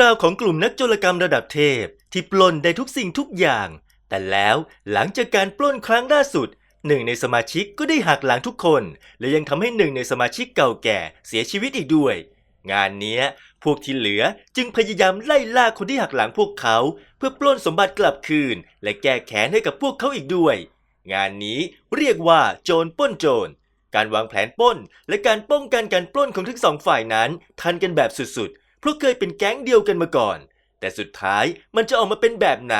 ราวของกลุ่มนักโจรกรรมระดับเทพ ที่ปล้นได้ทุกสิ่งทุกอย่าง แต่แล้วหลังจากการปล้นครั้งล่าสุดหนึ่งในสมาชิกก็ได้หักหลังทุกคน และยังทำให้หนึ่งในสมาชิกเก่าแก่เสียชีวิตอีกด้วย งานนี้พวกที่เหลือจึงพยายามไล่ล่าคนที่หักหลังพวกเขา เพื่อปล้นสมบัติกลับคืน และแก้แค้นให้กับพวกเขาอีกด้วย งานนี้เรียกว่าโจรปล้นโจร การวางแผนปล้น และการป้องกันการปล้นของทั้งสองฝ่ายนั้น ทันกันแบบสุดๆ เพราะเคยเป็นแก๊งเดียวกันมาก่อน แต่สุดท้ายมันจะออกมาเป็นแบบไหน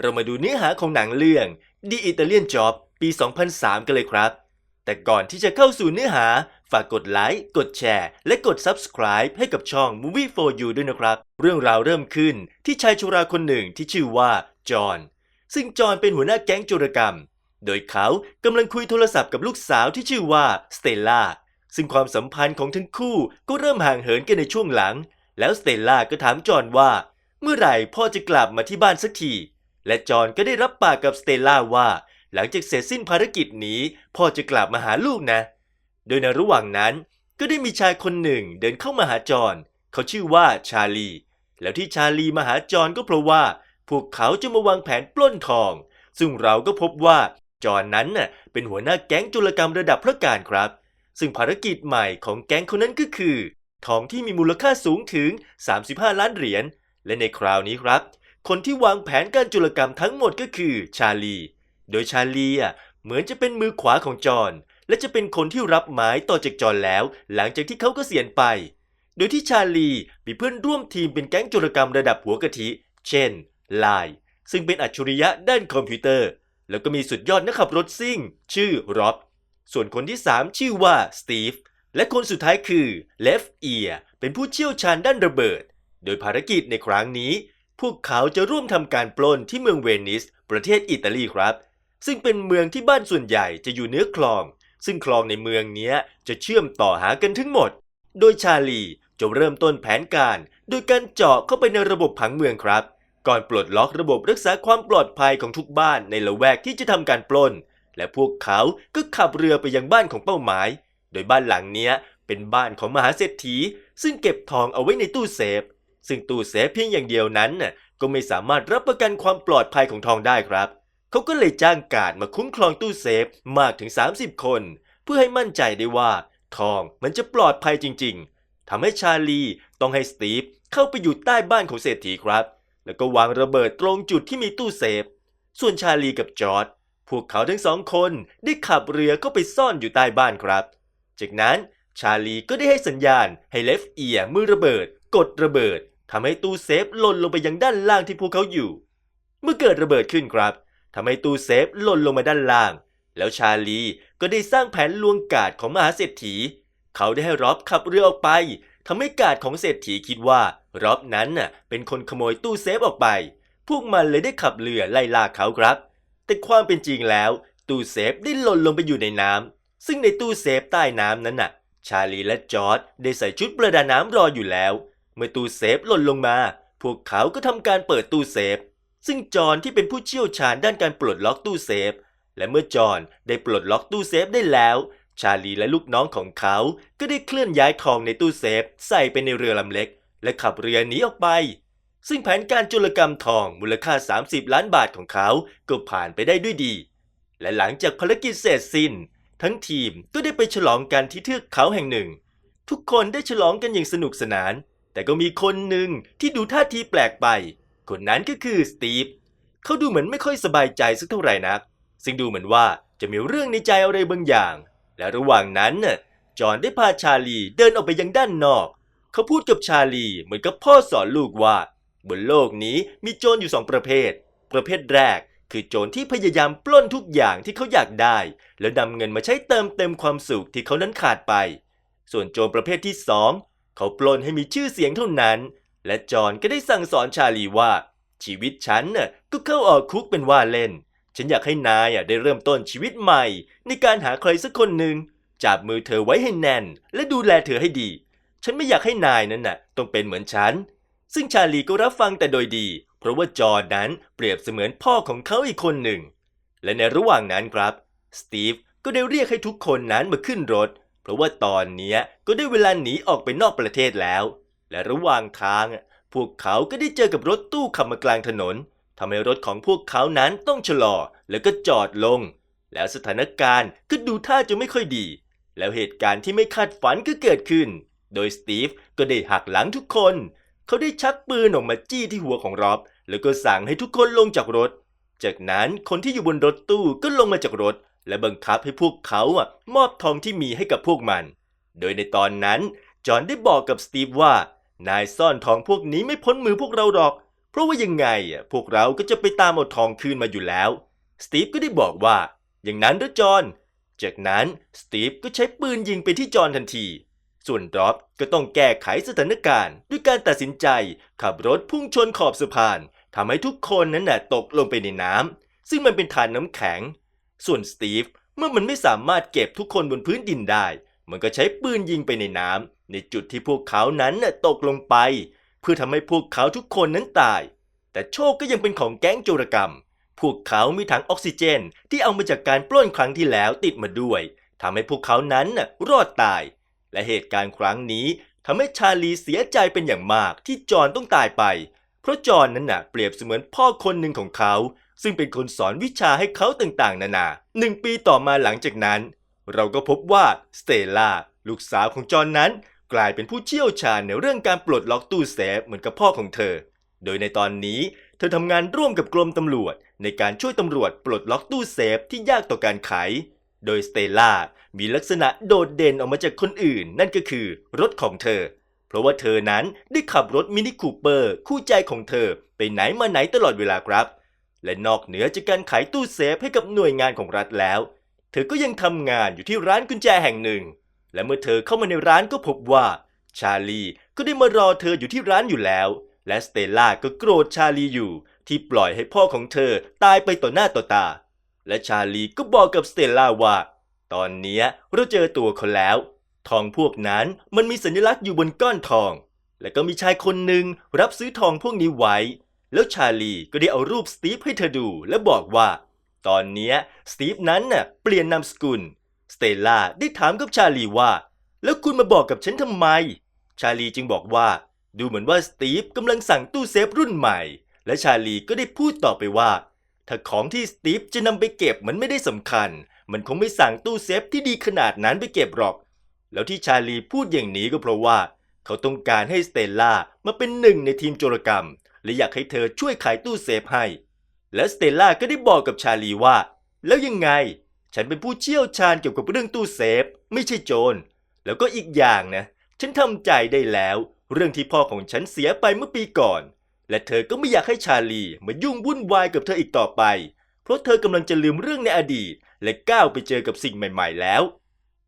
เรามาดูเนื้อหาของหนังเรื่อง The Italian Job ปี 2003 กันเลยครับ แต่ก่อนที่จะเข้าสู่เนื้อหา ฝากกดไลค์ กดแชร์ และกด Subscribe ให้กับช่อง Movie for You ด้วยนะครับ เรื่องราวเริ่มขึ้นที่ชายชราคนหนึ่งที่ชื่อว่าจอห์นซึ่งจอห์นเป็นหัวหน้าแก๊งโจรกรรม โดยเขากำลังคุยโทรศัพท์กับลูกสาวที่ชื่อว่าสเตลล่าซึ่งความสัมพันธ์ของทั้งคู่ก็เริ่มห่างเหินกันในช่วงหลัง แล้วสเตลล่าก็ถามจอห์นว่า เมื่อไหร่พ่อจะกลับมาที่บ้านสักที และจอห์นก็ได้รับปากกับสเตลล่าว่า หลังจากเสร็จสิ้นภารกิจนี้พ่อจะกลับมาหาลูกนะ โดยในระหว่างนั้นก็ได้มีชายคนหนึ่งเดินเข้ามาหาจอห์นเขาชื่อว่าชาลี แล้วที่ชาลีมาหาจอห์นก็เพราะว่า พวกเขาจะมาวางแผนปล้นทอง ซึ่งเราก็พบว่าจอห์นนั้นน่ะเป็นหัวหน้าแก๊งจุลกรรมระดับพระการครับ ซึ่งภารกิจใหม่ของแก๊งคนนั้นก็คือ ทองที่มีมูลค่าสูงถึง 35 ล้านเหรียญ และในคราวนี้ครับ คนที่วางแผนการจุลกรรมทั้งหมดก็คือชาลี โดยชาลีอะเหมือนจะเป็นมือขวาของจอห์นและจะเป็นคนที่รับไม้ต่อจากจอห์นแล้ว หลังจากที่เขาก็เสียไป โดยที่ชาลีมีเพื่อนร่วมทีมเป็นแก๊งโจรกรรมระดับหัวกะทิ เช่นไลน์ซึ่งเป็นอัจฉริยะด้านคอมพิวเตอร์ แล้วก็มีสุดยอดนักขับรถซิ่ง ชื่อร็อบส่วนคนที่ 3 ชื่อว่าสตีฟ และคนสุดท้ายคือเลฟเอียเป็นผู้เชี่ยวชาญด้านระเบิด โดยภารกิจในครั้งนี้ พวกเขาจะร่วมทำการปล้นที่เมืองเวนิส ประเทศอิตาลีครับ ซึ่งเป็นเมืองที่บ้านส่วนใหญ่จะอยู่เนื้อคลอง ซึ่งคลองในเมืองนี้จะเชื่อมต่อหากันทั้งหมด โดยชาลีจะเริ่มต้นแผนการ โดยการเจาะเข้าไปในระบบผังเมืองครับ ก่อนปลดล็อกระบบรักษาความปลอดภัยของทุกบ้านในละแวกที่จะทำการปล้น และพวกเขาก็ขับเรือไปยังบ้านของเป้าหมาย โดยบ้านหลังเนี้ยเป็นบ้านของมหาเศรษฐี ซึ่งเก็บทองเอาไว้ในตู้เซฟ ซึ่งตู้เซฟเพียงอย่างเดียวนั้นน่ะก็ไม่สามารถรับประกันความปลอดภัยของทองได้ครับ เขาก็เลยจ้างการดมาคุ้มครองตู้เซฟมากถึง 30 คน เพื่อให้มั่นใจได้ว่าทองมันจะปลอดภัยจริง ๆทำให้ชาลีต้องให้สตีฟเข้าไปอยู่ใต้บ้านของเศรษฐีครับ แล้วก็วางระเบิดตรงจุดที่มีตู้เซฟ ส่วนชาลีกับจอร์ดพวกเขาทั้งสองคนได้ขับเรือเข้าไปซ่อนอยู่ใต้บ้านครับ จากนั้นชาลีก็ได้ให้สัญญาณให้เลฟเอียมือระเบิด กดระเบิดทำให้ตู้เซฟหล่นลงไปยังด้านล่างที่พวกเขาอยู่ เมื่อเกิดระเบิดขึ้นครับทำให้ตู้เซฟหล่นลงมาด้านล่าง แล้วชาลีก็ได้สร้างแผนลวงกาดของมหาเศรษฐี เขาได้ให้ร็อบขับเรือออกไปทำให้กาดของเศรษฐีคิดว่าร็อบนั้นน่ะเป็นคนขโมยตู้เซฟออกไป พวกมันเลยได้ขับเรือไล่ล่าเขาครับ แต่ความเป็นจริงแล้วตู้เซฟได้หล่นลงไปอยู่ในน้ำ ซึ่งในตู้เซฟใต้น้ำนั้นน่ะ ชาลีและจอร์ดได้ใส่ชุดประดาน้ำรออยู่แล้ว เมื่อตู้เซฟหล่นลงมา พวกเขาก็ทำการเปิดตู้เซฟ ซึ่งจอห์นที่เป็นผู้เชี่ยวชาญด้านการปลดล็อกตู้เซฟ และเมื่อจอห์นได้ปลดล็อกตู้เซฟได้แล้ว ชาลีและลูกน้องของเขา ก็ได้เคลื่อนย้ายทองในตู้เซฟ ใส่ไปในเรือลำเล็ก และขับเรือหนีออกไป ซึ่งแผนการโจรกรรมทองมูลค่า 30 ล้านบาทของเขา ก็ผ่านไปได้ด้วยดี และหลังจากภารกิจเสร็จสิ้น ทั้งทีมก็ได้ไปฉลองกันที่เทือกเขาแห่งหนึ่ง ทุกคนได้ฉลองกันอย่างสนุกสนาน แต่ก็มีคนหนึ่งที่ดูท่าทีแปลกไป คนนั้นก็คือสตีฟเขาดูเหมือนไม่ค่อยสบายใจสักเท่าไหร่นัก ซึ่งดูเหมือนว่าจะมีเรื่องในใจอะไรบางอย่าง และระหว่างนั้นน่ะจอห์นได้พาชาลีเดินออกไปยังด้านนอก เขาพูดกับชาลีเหมือนกับพ่อสอนลูกว่า บนโลกนี้มีโจรอยู่สองประเภท ประเภทแรก คือโจรที่พยายามปล้นทุกอย่างที่เขาอยากได้ แล้วนำเงินมาใช้เติมเต็มความสุขที่เขานั้นขาดไป ส่วนโจรประเภทที่สองเขาปล้นให้มีชื่อเสียงเท่านั้น และจอห์นก็ได้สั่งสอนชาลีว่า ชีวิตฉันน่ะก็เข้าออกคุกเป็นว่าเล่น ฉันอยากให้นายอะได้เริ่มต้นชีวิตใหม่ ในการหาใครสักคนหนึ่งจับมือเธอไว้ให้แน่น และดูแลเธอให้ดี ฉันไม่อยากให้นายนั้นน่ะต้องเป็นเหมือนฉัน ซึ่งชาลีก็รับฟังแต่โดยดี เพราะว่าจอห์นนั้นเปรียบเสมือนพ่อของเขาอีกคนหนึ่ง และในระหว่างนั้นครับ สตีฟก็ได้เรียกให้ทุกคนนั้นมาขึ้นรถ เพราะว่าตอนนี้ก็ได้เวลาหนีออกไปนอกประเทศแล้ว และระหว่างทาง พวกเขาก็ได้เจอกับรถตู้ขับมากลางถนนทำให้รถของพวกเขานั้นต้องชะลอแล้วก็จอดลง แล้วสถานการณ์ก็ดูท่าจะไม่ค่อยดี แล้วเหตุการณ์ที่ไม่คาดฝันก็เกิดขึ้น โดยสตีฟก็ได้หักหลังทุกคน เขาได้ชักปืนออกมาจี้ที่หัวของร็อบ แล้วก็สั่งให้ทุกคนลงจากรถ จากนั้นคนที่อยู่บนรถตู้ก็ลงมาจากรถ และบังคับให้พวกเขาอะมอบทองที่มีให้กับพวกมัน โดยในตอนนั้นจอห์นได้บอกกับสตีฟว่านายซ่อนทองพวกนี้ไม่พ้นมือพวกเราหรอก เพราะว่ายังไงอะพวกเราก็จะไปตามเอาทองคืนมาอยู่แล้ว สตีฟก็ได้บอกว่า อย่างนั้นหรือจอห์นจากนั้นสตีฟก็ใช้ปืนยิงไปที่จอห์นทันที ส่วนร็อบก็ต้องแก้ไขสถานการณ์ ด้วยการตัดสินใจขับรถพุ่งชนขอบสะพานทำให้ทุกคนนั้นน่ะตกลงไปในน้ำซึ่งมันเป็นฐานน้ำแข็ง ส่วนสตีฟเมื่อมันไม่สามารถเก็บทุกคนบนพื้นดินได้ มันก็ใช้ปืนยิงไปในน้ำในจุดที่พวกเขานั้นน่ะตกลงไป เพื่อทำให้พวกเขาทุกคนนั้นตาย แต่โชคก็ยังเป็นของแก๊งโจรกรรม พวกเขามีถังออกซิเจนที่เอามาจากการปล้นครั้งที่แล้วติดมาด้วยทำให้พวกเขานั้นน่ะรอดตาย และเหตุการณ์ครั้งนี้ทำให้ชาลีเสียใจเป็นอย่างมากที่จอห์นต้องตายไป เพราะจอห์นนั้นน่ะเปรียบเสมือนพ่อคนหนึ่งของเขา ซึ่งเป็นคนสอนวิชาให้เขาต่างๆ นานาหนึ่งปีต่อมาหลังจากนั้น เราก็พบว่าสเตล่าลูกสาวของจอห์นนั้น กลายเป็นผู้เชี่ยวชาญในเรื่องการปลดล็อกตู้เซฟเหมือนกับพ่อของเธอ โดยในตอนนี้ เธอทำงานร่วมกับกรมตำรวจ ในการช่วยตำรวจปลดล็อกตู้เซฟที่ยากต่อการไข โดยสเตลล่ามีลักษณะโดดเด่นออกมาจากคนอื่น นั่นก็คือรถของเธอ เพราะว่าเธอนั้นได้ขับรถมินิคูเปอร์คู่ใจของเธอไปไหนมาไหนตลอดเวลาครับ และนอกเหนือจากการขายตู้เซฟให้กับหน่วยงานของรัฐแล้ว เธอก็ยังทำงานอยู่ที่ร้านกุญแจแห่งหนึ่ง และเมื่อเธอเข้ามาในร้านก็พบว่า ชาลีก็ได้มารอเธออยู่ที่ร้านอยู่แล้ว และสเตลล่าก็โกรธชาลีอยู่ ที่ปล่อยให้พ่อของเธอตายไปต่อหน้าต่อตา และชาลีก็บอกกับสเตลล่าว่า ตอนนี้เราเจอตัวเขาแล้ว ทองพวกนั้นมันมีสัญลักษณ์อยู่บนก้อนทอง และก็มีชายคนหนึ่งรับซื้อทองพวกนี้ไว้ แล้วชาลีก็ได้เอารูปสตีฟให้เธอดูและบอกว่า ตอนนี้สตีฟนั้นน่ะเปลี่ยนนามสกุล สเตลล่าได้ถามกับชาลีว่า แล้วคุณมาบอกกับฉันทำไม ชาลีจึงบอกว่า ดูเหมือนว่าสตีฟกำลังสั่งตู้เซฟรุ่นใหม่ และชาลีก็ได้พูดต่อไปว่า ถ้าของที่สตีฟจะนำไปเก็บมันไม่ได้สำคัญ มันคงไม่สั่งตู้เซฟที่ดีขนาดนั้นไปเก็บหรอก แล้วที่ชาลีพูดอย่างนี้ก็เพราะว่า เขาต้องการให้สเตลล่ามาเป็นหนึ่งในทีมโจรกรรม และอยากให้เธอช่วยขายตู้เซฟให้ และสเตลล่าก็ได้บอกกับชาลีว่า แล้วยังไง ฉันเป็นผู้เชี่ยวชาญเกี่ยวกับเรื่องตู้เซฟ ไม่ใช่โจร แล้วก็อีกอย่างนะ ฉันทำใจได้แล้ว เรื่องที่พ่อของฉันเสียไปเมื่อปีก่อน และเธอก็ไม่อยากให้ชาลีมายุ่งวุ่นวายกับเธออีกต่อไป เพราะเธอกำลังจะลืมเรื่องในอดีต และก้าวไปเจอกับสิ่งใหม่ ๆ แล้ว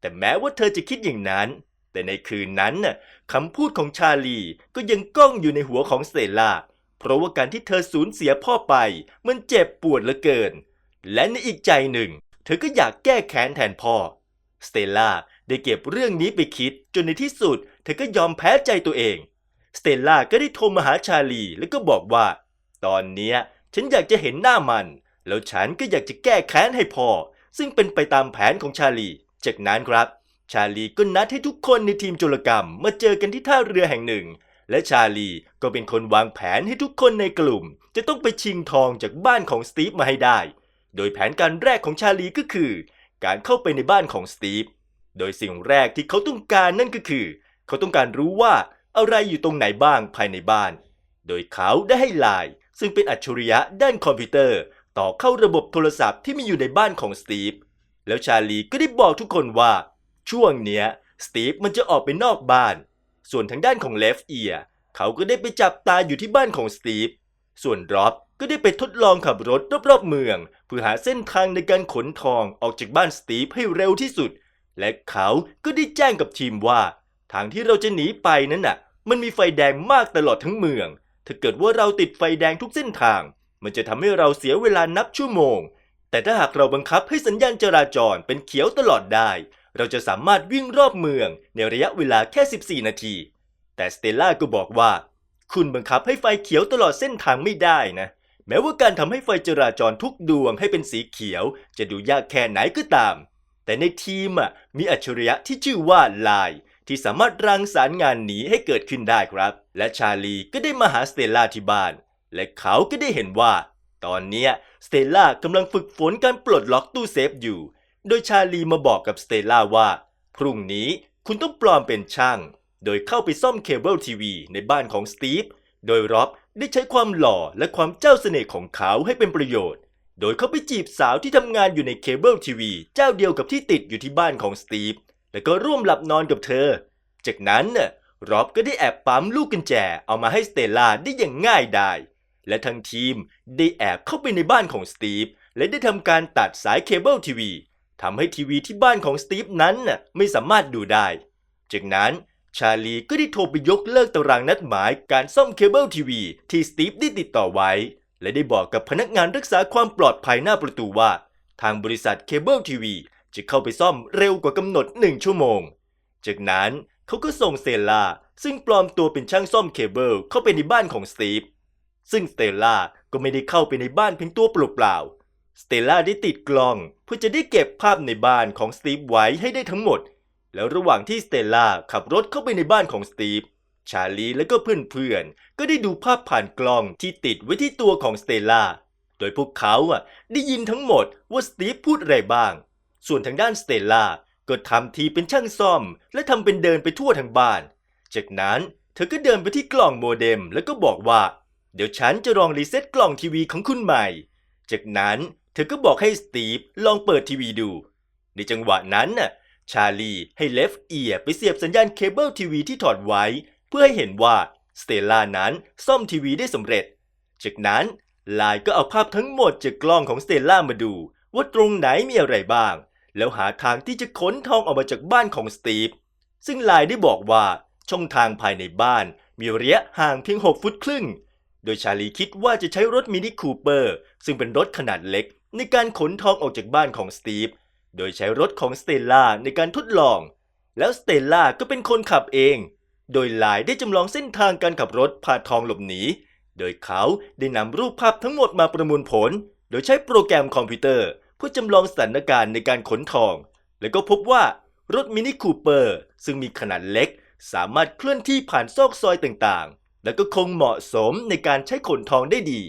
แต่แม้ว่าเธอจะคิดอย่างนั้น แต่ในคืนนั้นน่ะคำพูดของชาลีก็ยังก้องอยู่ในหัวของสเตล่า เพราะว่าการที่เธอสูญเสียพ่อไป มันเจ็บปวดเหลือเกิน และในอีกใจหนึ่ง เธอก็อยากแก้แค้นแทนพ่อ สเตลล่าได้เก็บเรื่องนี้ไปคิดจนในที่สุด เธอก็ยอมแพ้ใจตัวเอง สเตลล่าก็ได้โทรมาหาชาลีแล้วก็บอกว่า ตอนเนี้ยฉันอยากจะเห็นหน้ามัน แล้วฉันก็อยากจะแก้แค้นให้พ่อซึ่งเป็นไปตามแผนของชาลี จากนั้นครับ ชาลีก็นัดให้ทุกคนในทีมโจรกรรมมาเจอกันที่ท่าเรือแห่งหนึ่ง และชาลีก็เป็นคนวางแผนให้ทุกคนในกลุ่ม จะต้องไปชิงทองจากบ้านของสตีฟมาให้ได้ โดยแผนการแรกของชาลีก็คือ การเข้าไปในบ้านของสตีฟ โดยสิ่งแรกที่เขาต้องการนั่นก็คือ เขาต้องการรู้ว่า อะไรอยู่ตรงไหนบ้างภายในบ้าน โดยเขาได้ให้ไลน์ซึ่งเป็นอัจฉริยะด้านคอมพิวเตอร์ ต่อเข้าระบบโทรศัพท์ที่มีอยู่ในบ้านของสตีฟ แล้วชาลีก็ได้บอกทุกคนว่า ช่วงเนี้ยสตีฟมันจะออกไปนอกบ้าน ส่วนทางด้านของเลฟเอียเขาก็ได้ไปจับตาอยู่ที่บ้านของสตีฟ ส่วนร็อบก็ได้ไปทดลองขับรถรอบๆเมือง เพื่อหาเส้นทางในการขนทองออกจากบ้านสตีฟให้เร็วที่สุด และเขาก็ได้แจ้งกับทีมว่า ทางที่เราจะหนีไปนั้นน่ะ มันมีไฟแดงมากตลอดทั้งเมือง ถ้าเกิดว่าเราติดไฟแดงทุกเส้นทาง มันจะทำให้เราเสียเวลานับชั่วโมง แต่ถ้าหากเราบังคับให้สัญญาณจราจรเป็นเขียวตลอดได้ เราจะสามารถวิ่งรอบเมืองในระยะเวลาแค่ 14 นาที แต่สเตลล่าก็บอกว่า คุณบังคับให้ไฟเขียวตลอดเส้นทางไม่ได้นะ แม้ว่าการทำให้ไฟจราจรทุกดวงให้เป็นสีเขียว จะดูยากแค่ไหนก็ตาม แต่ในทีมอะมีอัจฉริยะที่ชื่อว่าไลน์ ที่สามารถรังสรรค์งานนี้ให้เกิดขึ้นได้ครับ และชาลีก็ได้มาหาสเตลล่าที่บ้าน และเขาก็ได้เห็นว่า ตอนนี้สเตลล่ากำลังฝึกฝนการปลดล็อกตู้เซฟอยู่ โดยชาลีมาบอกกับสเตลล่าว่า พรุ่งนี้คุณต้องปลอมเป็นช่าง โดยเข้าไปซ่อมเคเบิลทีวีในบ้านของสตีฟ โดยร็อบได้ใช้ความหล่อและความเจ้าเสน่ห์ของเขาให้เป็นประโยชน์ โดยเขาไปจีบสาวที่ทำงานอยู่ในเคเบิลทีวีเจ้าเดียวกับที่ติดอยู่ที่บ้านของสตีฟ แล้วก็ร่วมหลับนอนกับเธอ จากนั้นน่ะรอบก็ได้แอบปั๊มลูกกุญแจเอามาให้สเตลล่าได้อย่างง่ายดายและทั้งทีมได้แอบเข้าไปในบ้านของสตีฟและได้ทำการตัดสายเคเบิลทีวีทำให้ทีวีที่บ้านของสตีฟนั้นน่ะไม่สามารถดูได้ จากนั้นชาลีก็ได้โทรไปยกเลิกตารางนัดหมายการซ่อมเคเบิลทีวีที่สตีฟได้ติดต่อไว้ และได้บอกกับพนักงานรักษาความปลอดภัยหน้าประตูว่า ทางบริษัทเคเบิลทีวี จะเข้าไปซ่อมเร็วกว่ากำหนด1ชั่วโมง จากนั้นเขาก็ส่งเซลล่าซึ่งปลอมตัวเป็นช่างซ่อมเคเบิลเข้าไปในบ้านของสตีฟซึ่งสเตลล่าก็ไม่ได้เข้าไปในบ้านเพียงตัวเปล่าๆสเตลล่าได้ติดกล้องเพื่อจะได้เก็บภาพในบ้านของสตีฟไว้ให้ได้ทั้งหมด แล้วระหว่างที่สเตลล่าขับรถเข้าไปในบ้านของสตีฟชาลีและก็เพื่อนๆ ก็ได้ดูภาพผ่านกล้องที่ติดไว้ที่ตัวของสเตลล่า โดยพวกเขาอะได้ยินทั้งหมดว่าสตีฟพูดอะไรบ้าง ส่วนทางด้านสเตลล่าก็ทำทีเป็นช่างซ่อม และทำเป็นเดินไปทั่วทั้งบ้าน จากนั้นเธอก็เดินไปที่กล่องโมเด็มแล้วก็บอกว่า เดี๋ยวฉันจะลองรีเซ็ตกล่องทีวีของคุณใหม่ จากนั้นเธอก็บอกให้สตีฟลองเปิดทีวีดู ในจังหวะนั้นน่ะชาลีให้เลฟเอียไปเสียบสัญญาณเคเบิลทีวีที่ถอดไว้ เพื่อให้เห็นว่าสเตลล่านั้นซ่อมทีวีได้สำเร็จ จากนั้นลายก็เอาภาพทั้งหมดจากกล้องของสเตลล่ามาดู ว่าตรงไหนมีอะไรบ้าง แล้วหาทางที่จะขนทองออกมาจากบ้านของสตีฟ ซึ่งลายได้บอกว่าช่องทางภายในบ้านมีระยะห่างเพียง 6 ฟุตครึ่ง โดยชาลีคิดว่าจะใช้รถมินิคูเปอร์ ซึ่งเป็นรถขนาดเล็ก ในการขนทองออกจากบ้านของสตีฟ โดยใช้รถของสเตลล่าในการทดลอง แล้วสเตลล่าก็เป็นคนขับเอง โดยลายได้จำลองเส้นทางการขับรถพาทองหลบหนี โดยเขาได้นำรูปภาพทั้งหมดมาประมวลผล โดยใช้โปรแกรมคอมพิวเตอร์ เพื่อจำลองสถานการณ์ในการขนทอง แล้วก็พบว่ารถมินิคูเปอร์ ซึ่งมีขนาดเล็ก สามารถเคลื่อนที่ผ่านซอกซอยต่างๆ และก็คงเหมาะสมในการใช้ขนทองได้ดี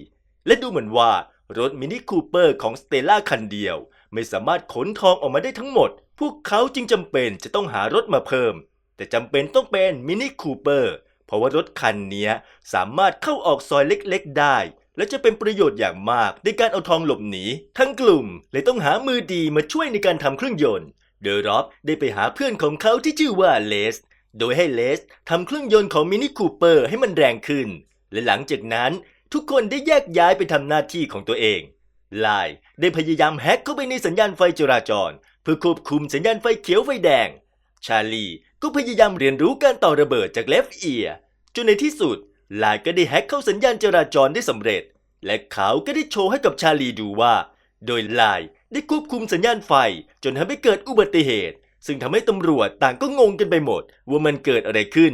และดูเหมือนว่ารถมินิคูเปอร์ของสเตล่าคันเดียว ไม่สามารถขนทองออกมาได้ทั้งหมด พวกเขาจึงจำเป็นจะต้องหารถมาเพิ่ม แต่จำเป็นต้องเป็นมินิคูเปอร์เพราะว่ารถคันนี้สามารถเข้าออกซอยเล็กๆได้ และจะเป็นประโยชน์อย่างมากในการเอาทองหลบหนี ทั้งกลุ่มเลยต้องหามือดีมาช่วยในการทำเครื่องยนต์โดยร็อบได้ไปหาเพื่อนของเขาที่ชื่อว่าเลส โดยให้เลสทำเครื่องยนต์ของมินิคูเปอร์ให้มันแรงขึ้น และหลังจากนั้นทุกคนได้แยกย้ายไปทำหน้าที่ของตัวเองไลน์ได้พยายามแฮ็กเข้าไปในสัญญาณไฟจราจร เพื่อควบคุมสัญญาณไฟเขียวไฟแดง ชาลีก็พยายามเรียนรู้การต่อระเบิดจากเลฟเอียจนในที่สุด ลน์ก็ได้แฮ็กเข้าสัญญาณจราจรได้สำเร็จ และเขาก็ได้โชว์ให้กับชาลีดูว่า โดยไลน์ได้ควบคุมสัญญาณไฟจนทำให้เกิดอุบัติเหตุ ซึ่งทำให้ตำรวจต่างก็งงกันไปหมด ว่ามันเกิดอะไรขึ้น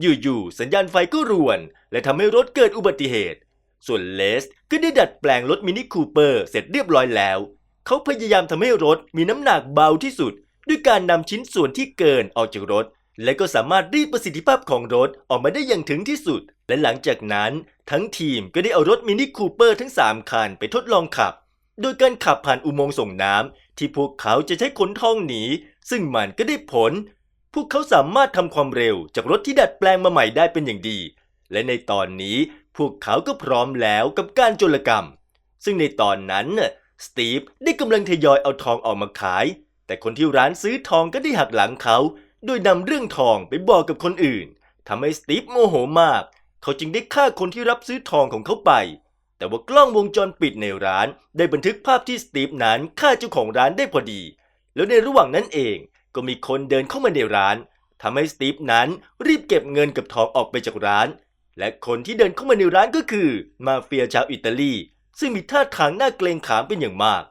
อยู่ๆสัญญาณไฟก็รวน และทำให้รถเกิดอุบัติเหตุ ส่วนเลสก็ได้ดัดแปลงรถมินิคูเปอร์เสร็จเรียบร้อยแล้ว เขาพยายามทำให้รถมีน้ำหนักเบาที่สุด ด้วยการนำชิ้นส่วนที่เกินออกจากรถ และก็สามารถรีดประสิทธิภาพของรถออกมาได้อย่างถึงที่สุด และหลังจากนั้น ทั้งทีมก็ได้เอารถมินิคูเปอร์ทั้ง 3 คันไปทดลองขับ โดยการขับผ่านอุโมงค์ส่งน้ำที่พวกเขาจะใช้ขนทองหนี ซึ่งมันก็ได้ผล พวกเขาสามารถทำความเร็วจากรถที่ดัดแปลงมาใหม่ได้เป็นอย่างดี และในตอนนี้พวกเขาก็พร้อมแล้วกับการโจรกรรม ซึ่งในตอนนั้นสตีฟได้กำลังทยอยเอาทองออกมาขาย แต่คนที่ร้านซื้อทองก็ได้หักหลังเขา โดยนำเรื่องทองไปบอกกับคนอื่นทำให้สตีฟโมโหมาก เขาจึงได้ฆ่าคนที่รับซื้อทองของเขาไป แต่ว่ากล้องวงจรปิดในร้านได้บันทึกภาพที่สตีฟนั้นฆ่าเจ้าของร้านได้พอดี แล้วในระหว่างนั้นเองก็มีคนเดินเข้ามาในร้านทำให้สตีฟนั้นรีบเก็บเงินกับทองออกไปจากร้าน และคนที่เดินเข้ามาในร้านก็คือมาเฟียชาวอิตาลี ซึ่งมีท่าทางน่าเกรงขามเป็นอย่างมาก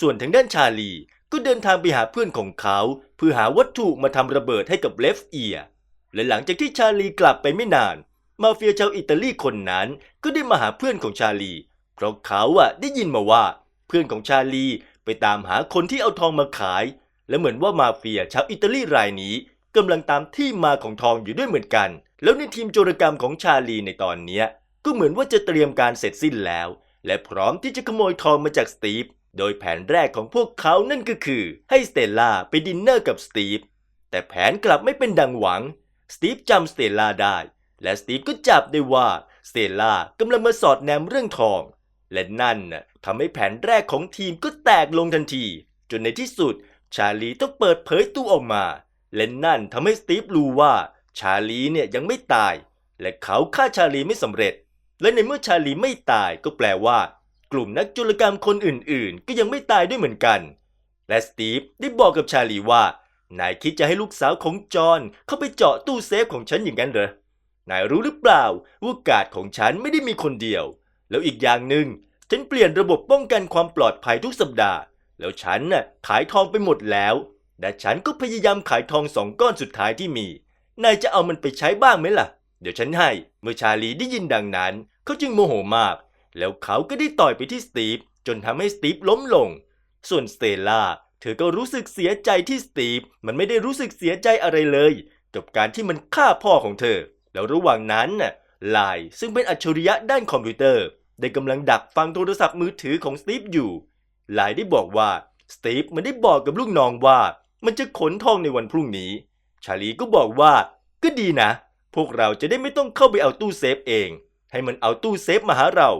ส่วนทางด้านชาลี ก็เดินทางไปหาเพื่อนของเขา เพื่อหาวัตถุมาทำระเบิดให้กับเลฟเอียและหลังจากที่ชาลีกลับไปไม่นาน มาเฟียชาวอิตาลีคนนั้นก็ได้มาหาเพื่อนของชาลี เพราะเขาอะได้ยินมาว่า เพื่อนของชาลีไปตามหาคนที่เอาทองมาขาย และเหมือนว่ามาเฟียชาวอิตาลีรายนี้กำลังตามที่มาของทองอยู่ด้วยเหมือนกัน แล้วในทีมโจรกรรมของชาลีในตอนนี้ก็เหมือนว่าจะเตรียมการเสร็จสิ้นแล้ว และพร้อมที่จะขโมยทองมาจากสตีฟ โดยแผนแรกของพวกเขานั่นก็คือให้สเตลล่าไปดินเนอร์กับสตีฟ แต่แผนกลับไม่เป็นดังหวัง สตีฟจำสเตลล่าได้ และสตีฟก็จับได้ว่าสเตลล่ากำลังมาสอดแนมเรื่องทอง และนั่นทำให้แผนแรกของทีมก็แตกลงทันที จนในที่สุด ชาลีต้องเปิดเผยตัวออกมา และนั่นทำให้สตีฟรู้ว่าชาลีเนี่ยยังไม่ตาย และเขาฆ่าชาลีไม่สำเร็จ และในเมื่อชาลีไม่ตายก็แปลว่า กลุ่มนักจุลกรรมคนอื่นๆ ก็ยังไม่ตายด้วยเหมือนกัน และสตีฟได้บอกกับชาลีว่า นายคิดจะให้ลูกสาวของจอห์นเข้าไปเจาะตู้เซฟของฉันอย่างนั้นเหรอ นายรู้หรือเปล่าว่ากาดของฉันไม่ได้มีคนเดียว แล้วอีกอย่างหนึ่งฉันเปลี่ยนระบบป้องกันความปลอดภัยทุกสัปดาห์ แล้วฉันน่ะขายทองไปหมดแล้วแต่ฉันก็พยายามขายทองสองก้อนสุดท้ายที่มี นายจะเอามันไปใช้บ้างไหมล่ะ เดี๋ยวฉันให้ เมื่อชาลีได้ยินดังนั้น เขาจึงโมโหมาก แล้วเขาก็ได้ต่อยไปที่สตีฟจนทำให้สตีฟล้มลง ส่วนสเตล่าเธอก็รู้สึกเสียใจที่สตีฟมันไม่ได้รู้สึกเสียใจอะไรเลยกับการที่มันฆ่าพ่อของเธอ แล้วระหว่างนั้นน่ะไลซึ่งเป็นอัจฉริยะด้านคอมพิวเตอร์ ได้กำลังดักฟังโทรศัพท์มือถือของสตีฟอยู่ไลได้บอกว่าสตีฟมันได้บอกกับลูกน้องว่า มันจะขนทองในวันพรุ่งนี้ ชาลีก็บอกว่าก็ดีนะ พวกเราจะได้ไม่ต้องเข้าไปเอาตู้เซฟเอง ให้มันเอาตู้เซฟมาหาเรา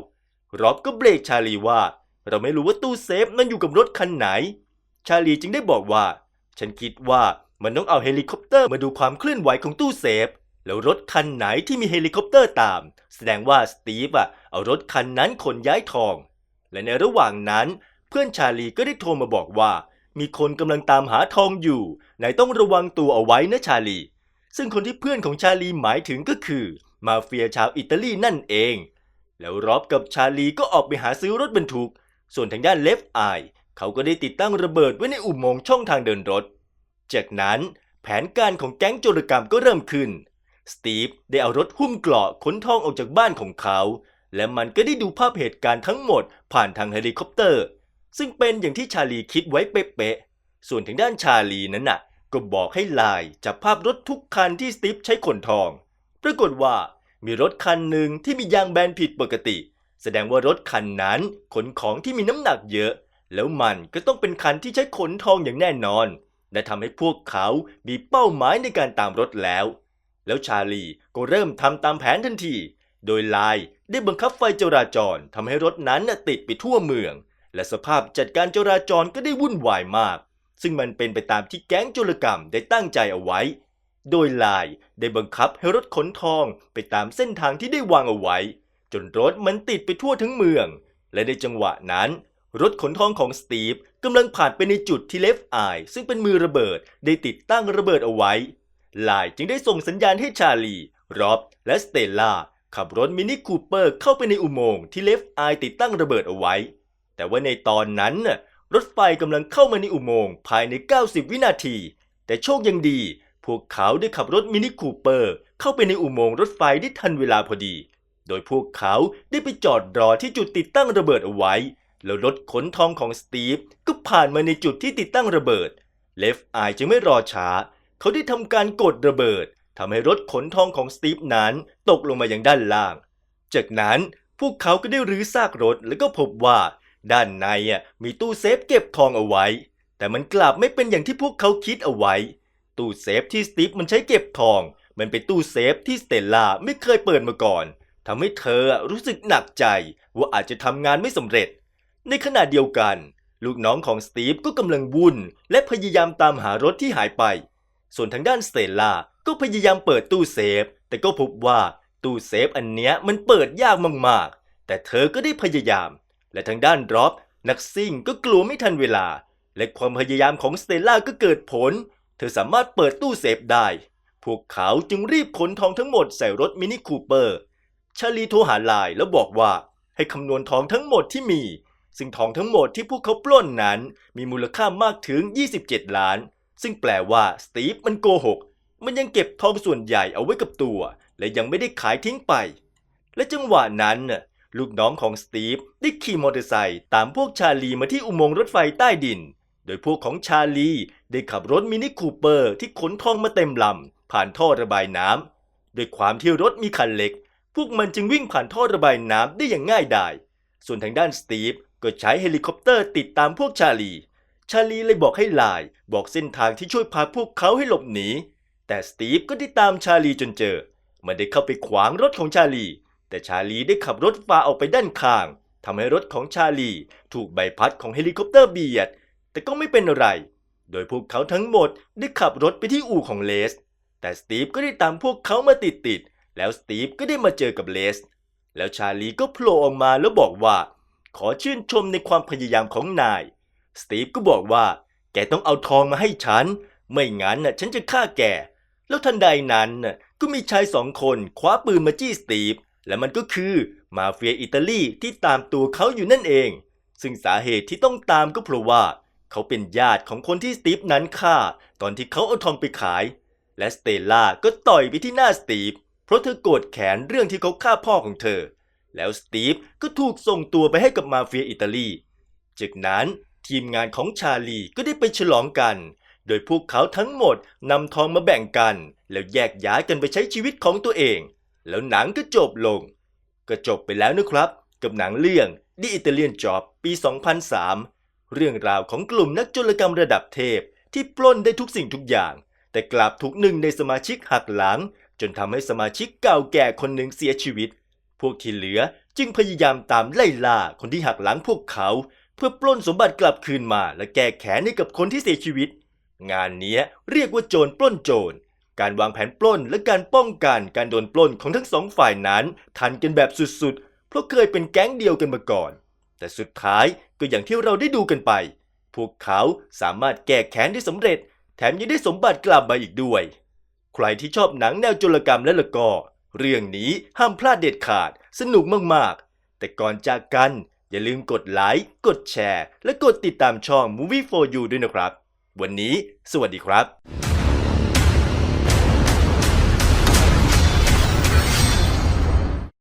ร็อบก็เบรกชาลีว่า เราไม่รู้ว่าตู้เซฟนั้นอยู่กับรถคันไหน ชาลีจึงได้บอกว่า ฉันคิดว่ามันต้องเอาเฮลิคอปเตอร์มาดูความเคลื่อนไหวของตู้เซฟ แล้วรถคันไหนที่มีเฮลิคอปเตอร์ตาม แสดงว่าสตีฟอะเอารถคันนั้นขนย้ายทอง และในระหว่างนั้น เพื่อนชาลีก็ได้โทรมาบอกว่า มีคนกำลังตามหาทองอยู่นายต้องระวังตัวเอาไว้นะชาลี ซึ่งคนที่เพื่อนของชาลีหมายถึงก็คือ มาเฟียชาวอิตาลีนั่นเอง แล้วรอบกับชาลีก็ออกไปหาซื้อรถบรรทุก ส่วนทางด้านเลฟไอเขาก็ได้ติดตั้งระเบิดไว้ในอุโมงค์ช่องทางเดินรถ จากนั้นแผนการของแก๊งโจรกรรมก็เริ่มขึ้น สตีฟได้เอารถหุ้มเกราะขนทองออกจากบ้านของเขา และมันก็ได้ดูภาพเหตุการณ์ทั้งหมดผ่านทางเฮลิคอปเตอร์ ซึ่งเป็นอย่างที่ชาลีคิดไว้เป๊ะๆ ส่วนทางด้านชาลีนั้นน่ะ ก็บอกให้ไลน์จับภาพรถทุกคันที่สตีฟใช้ขนทอง ปรากฏว่า มีรถคันหนึ่งที่มียางแบนผิดปกติ แสดงว่ารถคันนั้นขนของที่มีน้ำหนักเยอะ แล้วมันก็ต้องเป็นคันที่ใช้ขนทองอย่างแน่นอน และทำให้พวกเขามีเป้าหมายในการตามรถแล้ว แล้วชาลีก็เริ่มทำตามแผนทันที โดยไลน์ได้บังคับไฟจราจรทำให้รถนั้นติดไปทั่วเมือง และสภาพจัดการจราจรก็ได้วุ่นวายมาก ซึ่งมันเป็นไปตามที่แก๊งโจรกรรมได้ตั้งใจเอาไว้ โดยไลน์ได้บังคับให้รถขนทองไปตามเส้นทางที่ได้วางเอาไว้ จนรถมันติดไปทั่วทั้งเมือง และในจังหวะนั้น รถขนทองของสตีฟกำลังผ่านไปในจุดที่เลฟไอซึ่งเป็นมือระเบิดได้ติดตั้งระเบิดเอาไว้ไลน์จึงได้ส่งสัญญาณให้ชาลีร็อบและสเตลล่าขับรถมินิคูเปอร์เข้าไปในอุโมงค์ที่เลฟไอติดตั้งระเบิดเอาไว้ แต่ว่าในตอนนั้นรถไฟกำลังเข้ามาในอุโมงค์ภายใน 90 วินาที แต่โชคยังดี พวกเขาได้ขับรถมินิคูเปอร์เข้าไปในอุโมงค์รถไฟได้ทันเวลาพอดี โดยพวกเขาได้ไปจอดรอที่จุดติดตั้งระเบิดเอาไว้ แล้วรถขนทองของสตีฟก็ผ่านมาในจุดที่ติดตั้งระเบิด เลฟไอจึงไม่รอช้า เขาได้ทำการกดระเบิดทำให้รถขนทองของสตีฟนั้นตกลงมายังด้านล่าง จากนั้นพวกเขาก็ได้รื้อซากรถแล้วก็พบว่า ด้านในมีตู้เซฟเก็บทองเอาไว้ แต่มันกลับไม่เป็นอย่างที่พวกเขาคิดเอาไว้ ตู้เซฟที่สตีฟมันใช้เก็บทอง มันเป็นตู้เซฟที่สเตลล่าไม่เคยเปิดมาก่อนทำให้เธอรู้สึกหนักใจว่าอาจจะทำงานไม่สำเร็จ ในขณะเดียวกัน ลูกน้องของสตีฟก็กำลังวุ่นและพยายามตามหารถที่หายไป ส่วนทางด้านสเตลล่าก็พยายามเปิดตู้เซฟ แต่ก็พบว่าตู้เซฟอันเนี้ยมันเปิดยากมากๆ แต่เธอก็ได้พยายาม และทางด้านดร็อบนักซิ่งก็กลัวไม่ทันเวลา และความพยายามของสเตลล่าก็เกิดผล เธอสามารถเปิดตู้เซฟได้ พวกเขาจึงรีบขนทองทั้งหมดใส่รถมินิคูเปอร์ ชาลีโทรหาไลน์แล้วบอกว่าให้คำนวณทองทั้งหมดที่มี ซึ่งทองทั้งหมดที่พวกเขาปล้นนั้น มีมูลค่ามากถึง 27 ล้าน ซึ่งแปลว่าสตีฟมันโกหก มันยังเก็บทองส่วนใหญ่เอาไว้กับตัว และยังไม่ได้ขายทิ้งไป และจังหวะนั้นลูกน้องของสตีฟได้ขี่มอเตอร์ไซค์ตามพวกชาลีมาที่อุโมงค์รถไฟใต้ดิน โดยพวกของชาลี ได้ขับรถมินิคูเปอร์ที่ขนทองมาเต็มลำผ่านท่อระบายน้ำด้วยความที่รถมีคันเล็ก พวกมันจึงวิ่งผ่านท่อระบายน้ำได้อย่างง่ายดาย ส่วนทางด้านสตีฟก็ใช้เฮลิคอปเตอร์ติดตามพวกชาลี ชาลีเลยบอกให้ลายบอกเส้นทางที่ช่วยพาพวกเขาให้หลบหนี แต่สตีฟก็ได้ตามชาลีจนเจอ มันได้เข้าไปขวางรถของชาลี แต่ชาลีได้ขับรถฝ่าออกไปด้านข้างทำให้รถของชาลี ถูกใบพัดของเฮลิคอปเตอร์เบียด แต่ก็ไม่เป็นอะไร โดยพวกเขาทั้งหมดได้ขับรถไปที่อู่ของเลส แต่สตีฟก็ได้ตามพวกเขามาติดๆ แล้วสตีฟก็ได้มาเจอกับเลส แล้วชาลีก็โผล่ออกมาแล้วบอกว่า ขอชื่นชมในความพยายามของนาย สตีฟก็บอกว่า แกต้องเอาทองมาให้ฉัน ไม่งั้นน่ะฉันจะฆ่าแก แล้วทันใดนั้นน่ะก็มีชายสองคนคว้าปืนมาจี้สตีฟ และมันก็คือมาเฟียอิตาลีที่ตามตัวเขาอยู่นั่นเอง ซึ่งสาเหตุที่ต้องตามก็เพราะว่า เขาเป็นญาติของคนที่สตีฟนั้นฆ่า ตอนที่เขาเอาทองไปขาย และสเตลล่าก็ต่อยไปที่หน้าสตีฟเพราะเธอโกรธแค้นเรื่องที่เขาฆ่าพ่อของเธอ แล้วสตีฟก็ถูกส่งตัวไปให้กับมาเฟียอิตาลี จากนั้นทีมงานของชาลีก็ได้ไปฉลองกัน โดยพวกเขาทั้งหมดนำทองมาแบ่งกัน แล้วแยกย้ายกันไปใช้ชีวิตของตัวเอง แล้วหนังก็จบลง ก็จบไปแล้วนะครับ กับหนังเรื่อง The Italian Job ปี 2003 เรื่องราวของกลุ่มนักโจรกรรมระดับเทพ ที่ปล้นได้ทุกสิ่งทุกอย่าง แต่กลับถูกหนึ่งในสมาชิกหักหลัง จนทำให้สมาชิกเก่าแก่คนหนึ่งเสียชีวิต พวกที่เหลือจึงพยายามตามไล่ล่าคนที่หักหลังพวกเขา เพื่อปล้นสมบัติกลับคืนมาและแก้แค้นให้กับคนที่เสียชีวิต งานนี้เรียกว่าโจรปล้นโจรการวางแผนปล้นและการป้องกันการโดนปล้นของทั้งสองฝ่ายนั้น ทันกันแบบสุดๆ เพราะเคยเป็นแก๊งเดียวกันมาก่อน แต่สุดท้าย ก็อย่างที่เราได้ดูกันไป พวกเขาสามารถแก้แค้นได้สำเร็จ แถมยังได้สมบัติกลับมาอีกด้วย ใครที่ชอบหนังแนวโจรกรรมและละก็ เรื่องนี้ห้ามพลาดเด็ดขาด สนุกมากๆ แต่ก่อนจากกัน อย่าลืมกดไลค์ กดแชร์ และกดติดตามช่อง Movie for You ด้วยนะครับ วันนี้ สวัสดีครับ